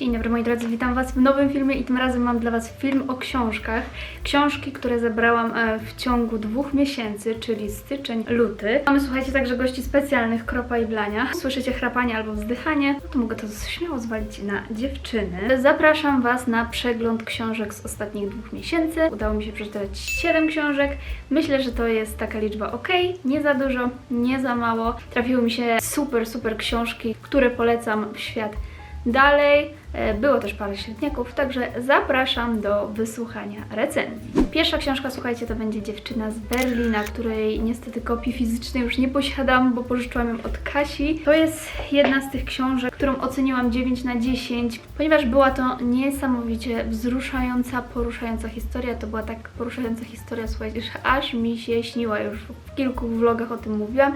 Dzień dobry moi drodzy, witam Was w nowym filmie i tym razem mam dla Was film o książkach. Książki, które zebrałam e, w ciągu dwóch miesięcy, czyli styczeń, luty. Mamy, słuchajcie, także gości specjalnych, Kropa i Blania. Słyszycie chrapanie albo wzdychanie, no to mogę to śmiało zwalić na dziewczyny. Zapraszam Was na przegląd książek z ostatnich dwóch miesięcy. Udało mi się przeczytać 7 książek. Myślę, że to jest taka liczba ok, nie za dużo, nie za mało. Trafiły mi się super, super książki, które polecam w świat Dalej e, było też parę średniaków, także zapraszam do wysłuchania recenzji. Pierwsza książka, słuchajcie, to będzie Dziewczyna z Berlina, której niestety kopii fizycznej już nie posiadam, bo pożyczyłam ją od Kasi. To jest jedna z tych książek, którą oceniłam 9 na 10, ponieważ była to niesamowicie wzruszająca, poruszająca historia. To była tak poruszająca historia, słuchajcie, że aż mi się śniła już w kilku vlogach o tym mówiłam,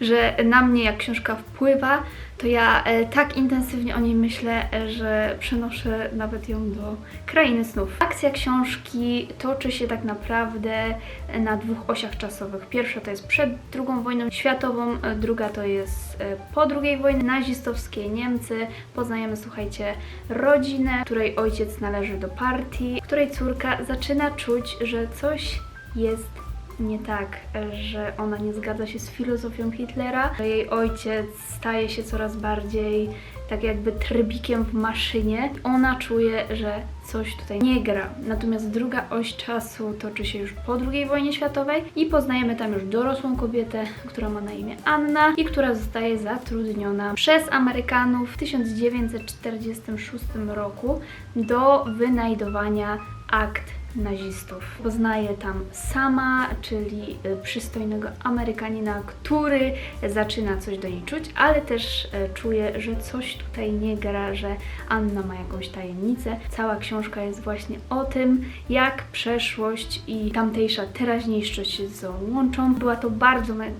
że na mnie jak książka wpływa, to ja e, tak intensywnie o niej myślę, e, że przenoszę nawet ją do krainy snów. Akcja książki toczy się tak naprawdę e, na dwóch osiach czasowych. Pierwsza to jest przed II wojną światową, druga to jest po II wojnie, nazistowskie Niemcy. Poznajemy, słuchajcie, rodzinę, której ojciec należy do partii, której córka zaczyna czuć, że coś jest nie tak, że ona nie zgadza się z filozofią Hitlera, że jej ojciec staje się coraz bardziej tak jakby trybikiem w maszynie. Ona czuje, że coś tutaj nie gra. Natomiast druga oś czasu toczy się już po II wojnie światowej i poznajemy tam już dorosłą kobietę, która ma na imię Anna i która zostaje zatrudniona przez Amerykanów w 1946 roku do wynajdowania akt nazistów. Poznaje tam Sama, czyli y, przystojnego Amerykanina, który zaczyna coś do niej czuć, ale też y, czuje, że coś tutaj nie gra, że Anna ma jakąś tajemnicę. Cała książka jest właśnie o tym, jak przeszłość i tamtejsza teraźniejszość się ze łączą. Była to bardzo mega,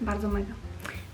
bardzo mega.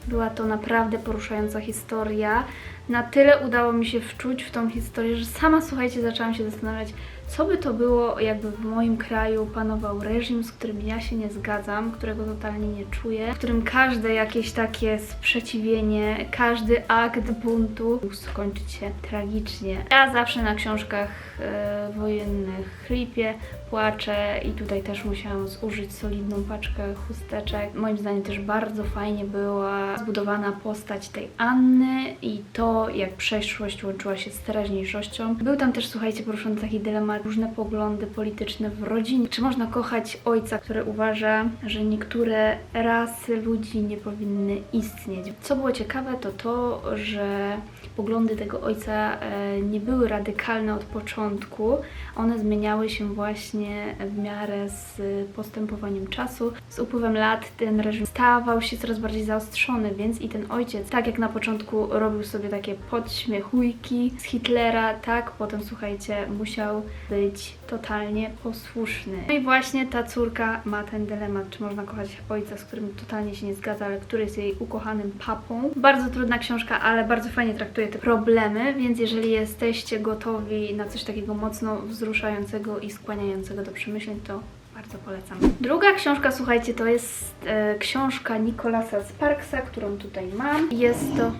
Była to naprawdę poruszająca historia. Na tyle udało mi się wczuć w tą historię, że sama, słuchajcie, zaczęłam się zastanawiać, co by to było, jakby w moim kraju panował reżim, z którym ja się nie zgadzam, którego totalnie nie czuję, w którym każde jakieś takie sprzeciwienie, każdy akt buntu mógł skończyć się tragicznie. Ja zawsze na książkach e, wojennych chlipię, płaczę i tutaj też musiałam zużyć solidną paczkę chusteczek. Moim zdaniem też bardzo fajnie była zbudowana postać tej Anny i to, jak przeszłość łączyła się z teraźniejszością. Był tam też, słuchajcie, poruszony taki dylemat, różne poglądy polityczne w rodzinie. Czy można kochać ojca, który uważa, że niektóre rasy ludzi nie powinny istnieć? Co było ciekawe, to to, że poglądy tego ojca e, nie były radykalne od początku. One zmieniały się właśnie w miarę z postępowaniem czasu. Z upływem lat ten reżim stawał się coraz bardziej zaostrzony, więc i ten ojciec, tak jak na początku robił sobie takie podśmiechujki z Hitlera, tak potem słuchajcie, musiał być totalnie posłuszny. No i właśnie ta córka ma ten dylemat, czy można kochać ojca, z którym totalnie się nie zgadza, ale który jest jej ukochanym papą. Bardzo trudna książka, ale bardzo fajnie traktuje te problemy, więc jeżeli jesteście gotowi na coś takiego mocno wzruszającego i skłaniającego do przemyśleń, to bardzo polecam. Druga książka, słuchajcie, to jest e, książka Nicolasa Sparksa, którą tutaj mam. Jest to...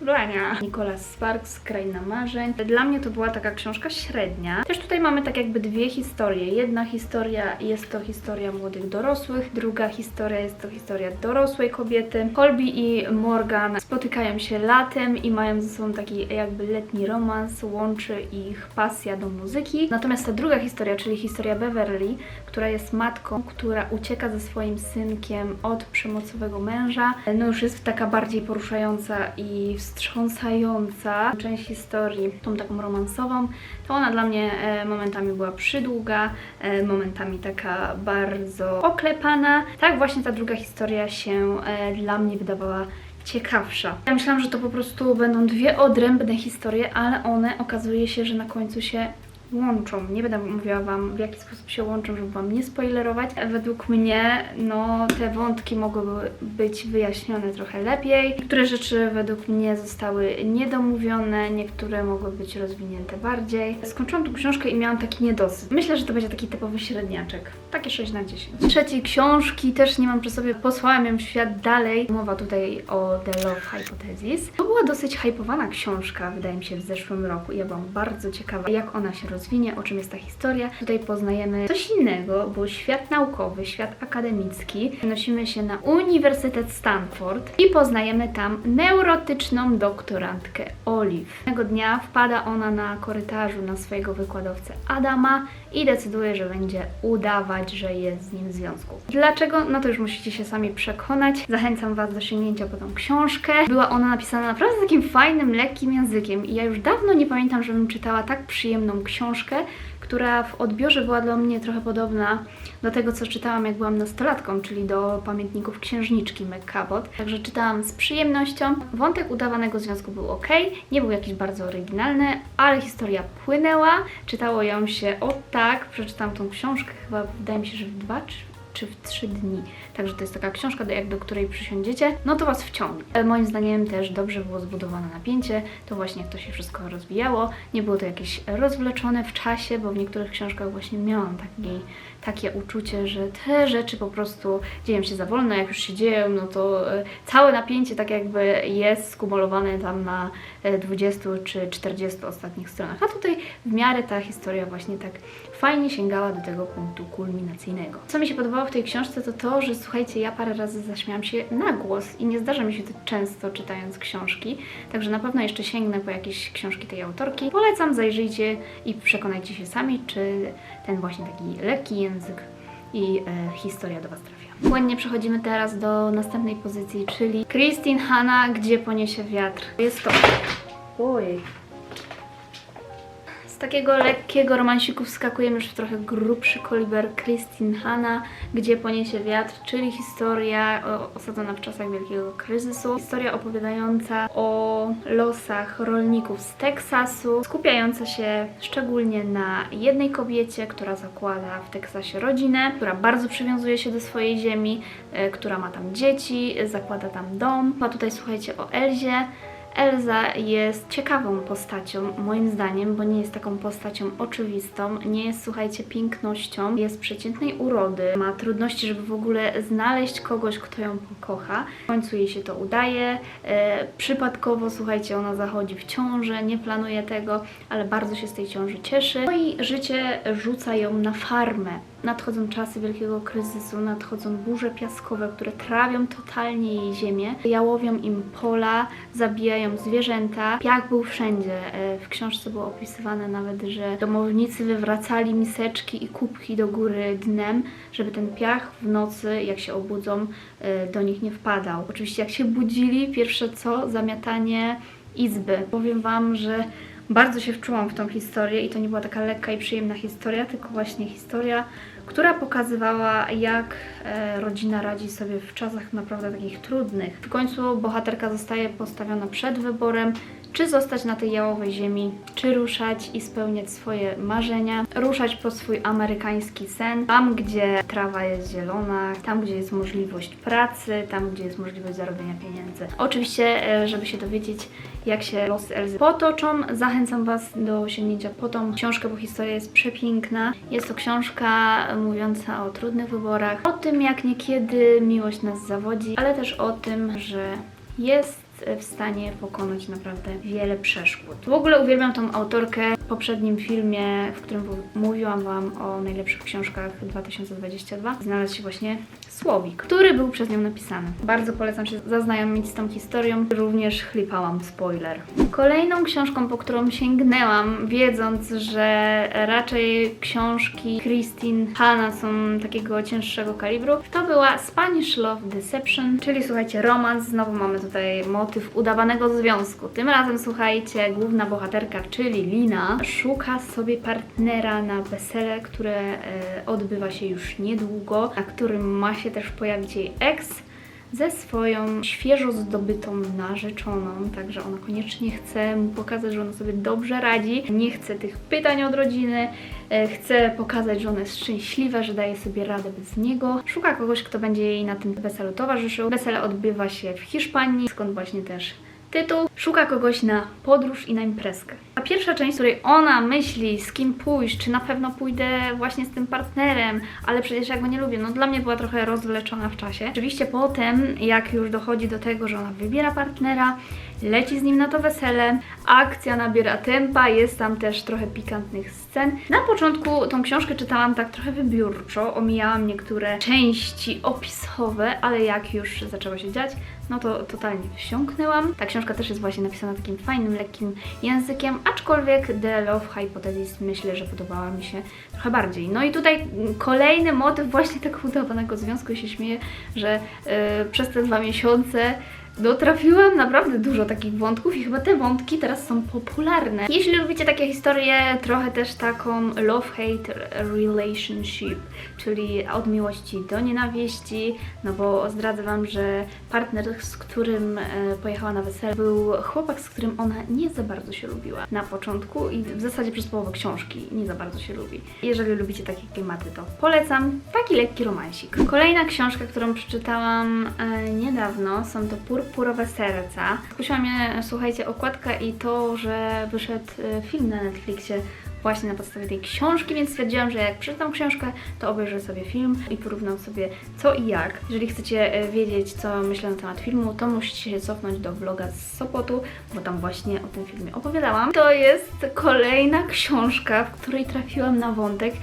Blania. Nicholas Sparks, Kraina Marzeń. Dla mnie to była taka książka średnia. Też tutaj mamy tak jakby dwie historie. Jedna historia jest to historia młodych dorosłych, druga historia jest to historia dorosłej kobiety. Colby i Morgan spotykają się latem i mają ze sobą taki jakby letni romans, łączy ich pasja do muzyki. Natomiast ta druga historia, czyli historia Beverly, która jest matką, która ucieka ze swoim synkiem od przemocowego męża, no już jest taka bardziej poruszająca i wstrząsająca część historii, tą taką romansową, to ona dla mnie e, momentami była przydługa, e, momentami taka bardzo oklepana. Tak właśnie ta druga historia się e, dla mnie wydawała ciekawsza. Ja myślałam, że to po prostu będą dwie odrębne historie, ale one okazuje się, że na końcu się łączą. Nie będę mówiła Wam, w jaki sposób się łączą, żeby Wam nie spoilerować. Według mnie, no, te wątki mogłyby być wyjaśnione trochę lepiej. Niektóre rzeczy według mnie zostały niedomówione, niektóre mogły być rozwinięte bardziej. Skończyłam tą książkę i miałam taki niedosyt. Myślę, że to będzie taki typowy średniaczek. Takie 6 na 10. Trzeciej książki też nie mam przy sobie. Posłałam ją w świat dalej. Mowa tutaj o The Love Hypothesis. To była dosyć hypowana książka, wydaje mi się, w zeszłym roku. Ja byłam bardzo ciekawa, jak ona się rozwinie, o czym jest ta historia. Tutaj poznajemy coś innego, bo świat naukowy, świat akademicki. Przenosimy się na Uniwersytet Stanford i poznajemy tam neurotyczną doktorantkę Olive. Pewnego dnia wpada ona na korytarzu na swojego wykładowcę Adama i decyduje, że będzie udawać, że jest z nim w związku. Dlaczego? No to już musicie się sami przekonać. Zachęcam Was do sięgnięcia po tą książkę. Była ona napisana naprawdę takim fajnym, lekkim językiem i ja już dawno nie pamiętam, żebym czytała tak przyjemną książkę, która w odbiorze była dla mnie trochę podobna do tego, co czytałam, jak byłam nastolatką, czyli do pamiętników księżniczki McCabot. Także czytałam z przyjemnością. Wątek udawanego związku był ok, nie był jakiś bardzo oryginalny, ale historia płynęła. Czytało ją się o tak. Przeczytałam tą książkę chyba, wydaje mi się, że w dwa czy w trzy dni. Także to jest taka książka, do, jak do której przysiądziecie, no to Was wciągnie. Ale moim zdaniem też dobrze było zbudowane napięcie, to właśnie to się wszystko rozwijało. Nie było to jakieś rozwleczone w czasie, bo w niektórych książkach właśnie miałam taki, takie uczucie, że te rzeczy po prostu dzieją się za wolno, jak już się dzieją, no to e, całe napięcie tak jakby jest skumulowane tam na e, 20 czy 40 ostatnich stronach. A tutaj w miarę ta historia właśnie tak fajnie sięgała do tego punktu kulminacyjnego. Co mi się podobało w tej książce to to, że słuchajcie, ja parę razy zaśmiałam się na głos i nie zdarza mi się to często czytając książki, także na pewno jeszcze sięgnę po jakieś książki tej autorki. Polecam, zajrzyjcie i przekonajcie się sami, czy ten właśnie taki lekki język i e, historia do Was trafia. Płynnie przechodzimy teraz do następnej pozycji, czyli Christine Hanna, Gdzie poniesie wiatr. Jest to... Oj, z takiego lekkiego romansiku wskakujemy już w trochę grubszy koliber Christine Hanna, gdzie poniesie wiatr, czyli historia osadzona w czasach wielkiego kryzysu. Historia opowiadająca o losach rolników z Teksasu, skupiająca się szczególnie na jednej kobiecie, która zakłada w Teksasie rodzinę, która bardzo przywiązuje się do swojej ziemi, e, która ma tam dzieci, zakłada tam dom. A tutaj słuchajcie o Elzie, Elza jest ciekawą postacią, moim zdaniem, bo nie jest taką postacią oczywistą, nie jest, słuchajcie, pięknością, jest przeciętnej urody, ma trudności, żeby w ogóle znaleźć kogoś, kto ją pokocha. W końcu jej się to udaje, e, przypadkowo, słuchajcie, ona zachodzi w ciążę, nie planuje tego, ale bardzo się z tej ciąży cieszy. No i życie rzuca ją na farmę. Nadchodzą czasy wielkiego kryzysu, nadchodzą burze piaskowe, które trawią totalnie jej ziemię, jałowią im pola, zabijają zwierzęta. Piach był wszędzie. E, W książce było opisywane nawet, że domownicy wywracali miseczki i kubki do góry dnem, żeby ten piach w nocy, jak się obudzą, e, do nich nie wpadał. Oczywiście jak się budzili, pierwsze co? Zamiatanie izby. Powiem Wam, że bardzo się wczułam w tą historię i to nie była taka lekka i przyjemna historia, tylko właśnie historia, która pokazywała, jak e, rodzina radzi sobie w czasach naprawdę takich trudnych. W końcu bohaterka zostaje postawiona przed wyborem, czy zostać na tej jałowej ziemi, czy ruszać i spełniać swoje marzenia, ruszać po swój amerykański sen, tam gdzie trawa jest zielona, tam gdzie jest możliwość pracy, tam gdzie jest możliwość zarobienia pieniędzy. Oczywiście, e, żeby się dowiedzieć, jak się losy Elzy potoczą, zachęcam Was do sięgnięcia po tą książkę, bo historia jest przepiękna. Jest to książka mówiąca o trudnych wyborach, o tym, jak niekiedy miłość nas zawodzi, ale też o tym, że jest w stanie pokonać naprawdę wiele przeszkód. W ogóle uwielbiam tą autorkę. W poprzednim filmie, w którym mówiłam Wam o najlepszych książkach 2022, znalazł się właśnie Słowik, który był przez nią napisany. Bardzo polecam się zaznajomić z tą historią. Również chlipałam spoiler. Kolejną książką, po którą sięgnęłam, wiedząc, że raczej książki Christine Hanna są takiego cięższego kalibru, to była Spanish Love Deception, czyli słuchajcie, romans. Znowu mamy tutaj motyw udawanego związku. Tym razem, słuchajcie, główna bohaterka, czyli Lina, szuka sobie partnera na wesele, które e, odbywa się już niedługo, na którym ma się też pojawić jej ex, ze swoją świeżo zdobytą narzeczoną, także ona koniecznie chce mu pokazać, że ona sobie dobrze radzi, nie chce tych pytań od rodziny, e, chce pokazać, że ona jest szczęśliwa, że daje sobie radę bez niego. Szuka kogoś, kto będzie jej na tym weselu towarzyszył. Wesele odbywa się w Hiszpanii, skąd właśnie też tytuł. Szuka kogoś na podróż i na imprezkę. A pierwsza część, w której ona myśli, z kim pójść, czy na pewno pójdę właśnie z tym partnerem, ale przecież ja go nie lubię, no dla mnie była trochę rozwleczona w czasie. Oczywiście potem, jak już dochodzi do tego, że ona wybiera partnera, leci z nim na to wesele, akcja nabiera tempa, jest tam też trochę pikantnych scen. Na początku tą książkę czytałam tak trochę wybiórczo, omijałam niektóre części opisowe, ale jak już zaczęło się dziać, no to totalnie wsiąknęłam. Ta książka też jest właśnie napisana takim fajnym, lekkim językiem, aczkolwiek The Love Hypothesis myślę, że podobała mi się trochę bardziej. No i tutaj kolejny motyw właśnie tego udawanego związku się śmieję, że yy, przez te dwa miesiące no trafiłam naprawdę dużo takich wątków i chyba te wątki teraz są popularne. Jeśli lubicie takie historie, trochę też taką love-hate relationship, czyli od miłości do nienawiści, no bo zdradzę Wam, że partner, z którym e, pojechała na wesele, był chłopak, z którym ona nie za bardzo się lubiła na początku i w zasadzie przez połowę książki nie za bardzo się lubi. Jeżeli lubicie takie klimaty, to polecam. Taki lekki romansik. Kolejna książka, którą przeczytałam e, niedawno, są to Purpurowe Serca. Skusiła mnie, słuchajcie, okładka i to, że wyszedł e, film na Netflixie właśnie na podstawie tej książki, więc stwierdziłam, że jak przeczytam książkę, to obejrzę sobie film i porównam sobie co i jak. Jeżeli chcecie e, wiedzieć, co myślę na temat filmu, to musicie się cofnąć do vloga z Sopotu, bo tam właśnie o tym filmie opowiadałam. To jest kolejna książka, w której trafiłam na wątek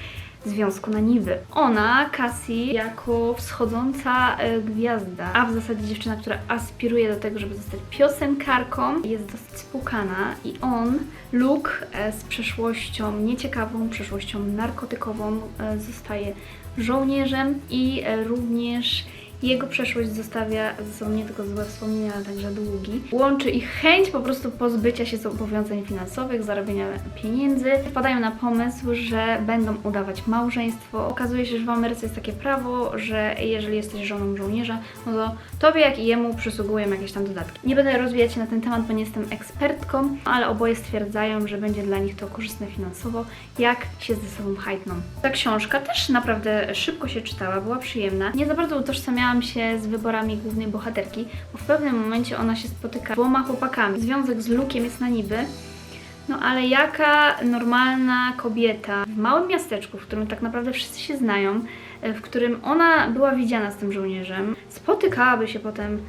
związku na niby. Ona, Cassie, jako wschodząca e, gwiazda, a w zasadzie dziewczyna, która aspiruje do tego, żeby zostać piosenkarką, jest dosyć spłukana i on, Luke, e, z przeszłością nieciekawą, przeszłością narkotykową, e, zostaje żołnierzem i również jego przeszłość zostawia ze sobą nie tylko złe wspomnienia, ale także długi. Łączy ich chęć po prostu pozbycia się zobowiązań finansowych, zarobienia pieniędzy. Wpadają na pomysł, że będą udawać małżeństwo. Okazuje się, że w Ameryce jest takie prawo, że jeżeli jesteś żoną żołnierza, no to tobie jak i jemu przysługują jakieś tam dodatki. Nie będę rozwijać się na ten temat, bo nie jestem ekspertką, ale oboje stwierdzają, że będzie dla nich to korzystne finansowo, jak się ze sobą hajtną. Ta książka też naprawdę szybko się czytała, była przyjemna. Nie za bardzo utożsamiałam się z wyborami głównej bohaterki, bo w pewnym momencie ona się spotyka z dwoma chłopakami. Związek z Lukiem jest na niby, no ale jaka normalna kobieta w małym miasteczku, w którym tak naprawdę wszyscy się znają, w którym ona była widziana z tym żołnierzem, spotykałaby się potem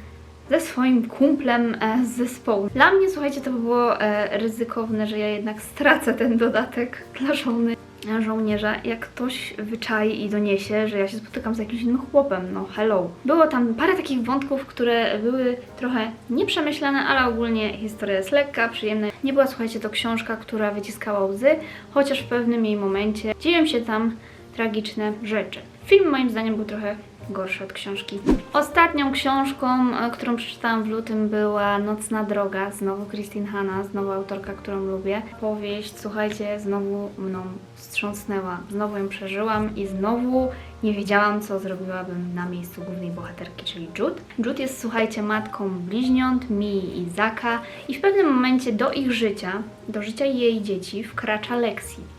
ze swoim kumplem e, z zespołu. Dla mnie, słuchajcie, to by było e, ryzykowne, że ja jednak stracę ten dodatek dla żony żołnierza, jak ktoś wyczai i doniesie, że ja się spotykam z jakimś innym chłopem, no hello. Było tam parę takich wątków, które były trochę nieprzemyślane, ale ogólnie historia jest lekka, przyjemna. Nie była, słuchajcie, to książka, która wyciskała łzy, chociaż w pewnym jej momencie dzieją się tam tragiczne rzeczy. Film moim zdaniem był trochę gorszy od książki. Ostatnią książką, e, którą przeczytałam w lutym była Nocna Droga, znowu Christine Hanna, znowu autorka, którą lubię. Powieść, słuchajcie, znowu mną wstrząsnęła, znowu ją przeżyłam i znowu nie wiedziałam, co zrobiłabym na miejscu głównej bohaterki, czyli Jude. Jude jest, słuchajcie, matką bliźniąt, Mii i Zaka i w pewnym momencie do ich życia, do życia jej dzieci wkracza Lexi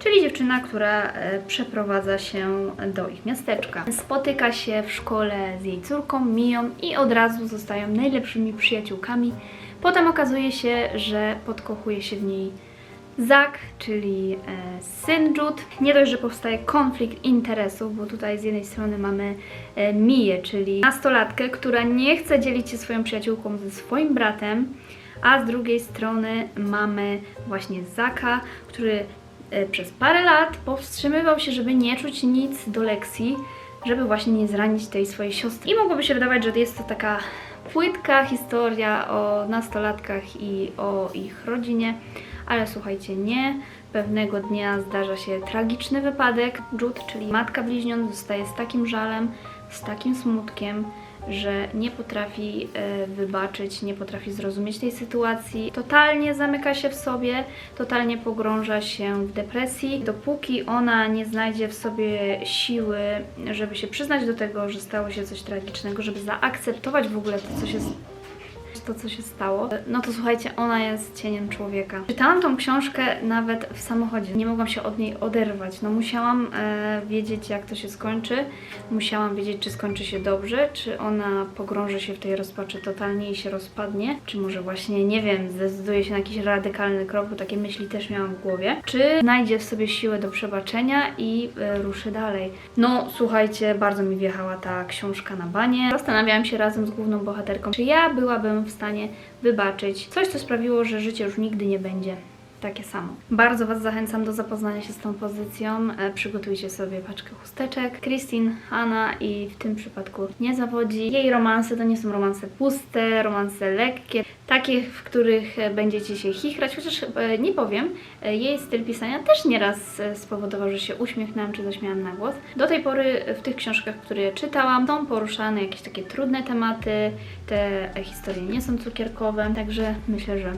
czyli dziewczyna, która e, przeprowadza się do ich miasteczka. Spotyka się w szkole z jej córką, Miją i od razu zostają najlepszymi przyjaciółkami. Potem okazuje się, że podkochuje się w niej Zak, czyli e, syn Jude. Nie dość, że powstaje konflikt interesów, bo tutaj z jednej strony mamy e, Miję, czyli nastolatkę, która nie chce dzielić się swoją przyjaciółką ze swoim bratem, a z drugiej strony mamy właśnie Zaka, który przez parę lat powstrzymywał się, żeby nie czuć nic do lekcji, żeby właśnie nie zranić tej swojej siostry. I mogłoby się wydawać, że jest to taka płytka historia o nastolatkach i o ich rodzinie, ale słuchajcie, nie. Pewnego dnia zdarza się tragiczny wypadek. Jude, czyli matka bliźniąt, zostaje z takim żalem, z takim smutkiem, że nie potrafi e, wybaczyć, nie potrafi zrozumieć tej sytuacji. Totalnie zamyka się w sobie, totalnie pogrąża się w depresji. Dopóki ona nie znajdzie w sobie siły, żeby się przyznać do tego, że stało się coś tragicznego, żeby zaakceptować w ogóle to, co się to, co się stało, no to słuchajcie, ona jest cieniem człowieka. Czytałam tą książkę nawet w samochodzie. Nie mogłam się od niej oderwać. No musiałam e, wiedzieć, jak to się skończy. Musiałam wiedzieć, czy skończy się dobrze, czy ona pogrąży się w tej rozpaczy totalnie i się rozpadnie, czy może właśnie, nie wiem, zdecyduje się na jakiś radykalny krok, bo takie myśli też miałam w głowie, czy znajdzie w sobie siłę do przebaczenia i e, ruszy dalej. No słuchajcie, bardzo mi wjechała ta książka na banie. Zastanawiałam się razem z główną bohaterką, czy ja byłabym w stanie wybaczyć. Coś, co sprawiło, że życie już nigdy nie będzie takie samo. Bardzo Was zachęcam do zapoznania się z tą pozycją. E, Przygotujcie sobie paczkę chusteczek. Christine, Anna i w tym przypadku nie zawodzi. Jej romanse to nie są romanse puste, romanse lekkie, takie, w których e, będziecie się chichrać, chociaż e, nie powiem, jej styl pisania też nieraz spowodował, że się uśmiechnęłam czy zaśmiałam na głos. Do tej pory w tych książkach, które czytałam, są poruszane jakieś takie trudne tematy, te historie nie są cukierkowe, także myślę, że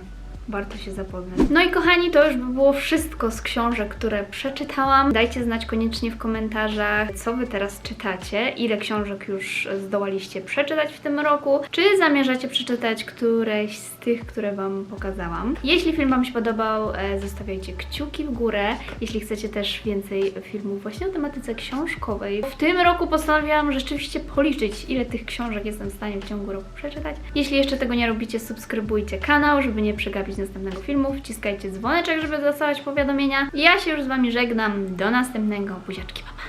warto się zapoznać. No i kochani, to już by było wszystko z książek, które przeczytałam. Dajcie znać koniecznie w komentarzach, co Wy teraz czytacie, ile książek już zdołaliście przeczytać w tym roku, czy zamierzacie przeczytać któreś z tych, które Wam pokazałam. Jeśli film Wam się podobał, e, zostawiajcie kciuki w górę. Jeśli chcecie też więcej filmów właśnie o tematyce książkowej. W tym roku postanowiłam rzeczywiście policzyć, ile tych książek jestem w stanie w ciągu roku przeczytać. Jeśli jeszcze tego nie robicie, subskrybujcie kanał, żeby nie przegapić następnego filmu. Wciskajcie dzwoneczek, żeby dostawać powiadomienia. Ja się już z Wami żegnam. Do następnego. Buziaczki. Pa.